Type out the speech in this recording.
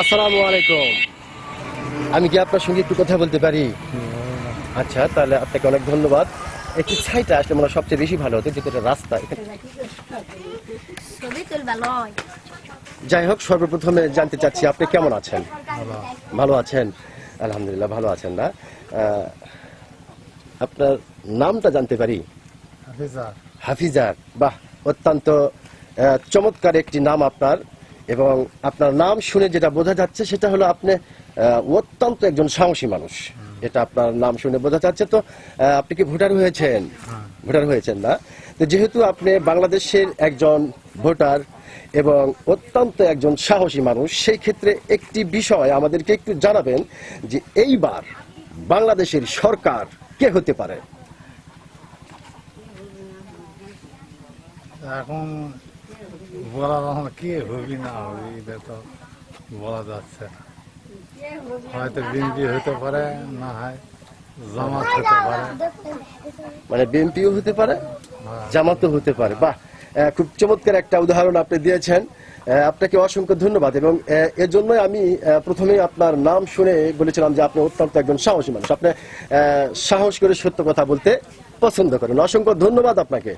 আসসালামু আলাইকুম। আমি কি আপনার সঙ্গে একটু কথা বলতে পারি? আচ্ছা তাহলে আপনাকে অনেক ধন্যবাদ। একটু ছাইটা আসলে মনে হয় সবচেয়ে বেশি ভালো হতো এটা রাস্তা যাই হোক সর্বপ্রথমে জানতে চাচ্ছি আপনি কেমন আছেন? ভালো। আছেন? আলহামদুলিল্লাহ ভালো আছেন না? আপনার নামটা জানতে পারি? হাফিজা। হাফিজার বাহ। অত্যন্ত চমৎকার একটি নাম আপনার এবং আপনার নাম শুনে যেটা বোঝা যাচ্ছে সেটা হলো আপনি অত্যন্ত একজন সাহসী মানুষ। এটা আপনার নাম শুনে বোঝা যাচ্ছে। তো আপনি কি ভোটার হয়েছেন? ভোটার হয়েছেন না। তো যেহেতু আপনি বাংলাদেশের একজন ভোটার এবং অত্যন্ত একজন সাহসী মানুষ, সেই ক্ষেত্রে একটি বিষয় আমাদেরকে একটু জানাবেন যে এইবার বাংলাদেশের সরকার কে হতে পারে? এখন বলা তখন কি হবি না হবি এটা তো বলা যাচ্ছে না। হয়তো বিএনপি হতে পারে না হয় জামাত হতে পারে। মানে বিএনপিও হতে পারে হ্যাঁ। জামাতও হতে পারে। বাহ খুব চমৎকার একটা উদাহরণ আপনি দিয়েছেন। আপনাকে অসংখ্য ধন্যবাদ এবং এর জন্য আমি আহ, প্রথমেই আপনার নাম শুনে বলেছিলাম যে আপনি অত্যন্ত একজন সাহসী মানুষ। আপনি সাহস করে সত্য কথা বলতে পছন্দ করেন। অসংখ্য ধন্যবাদ আপনাকে।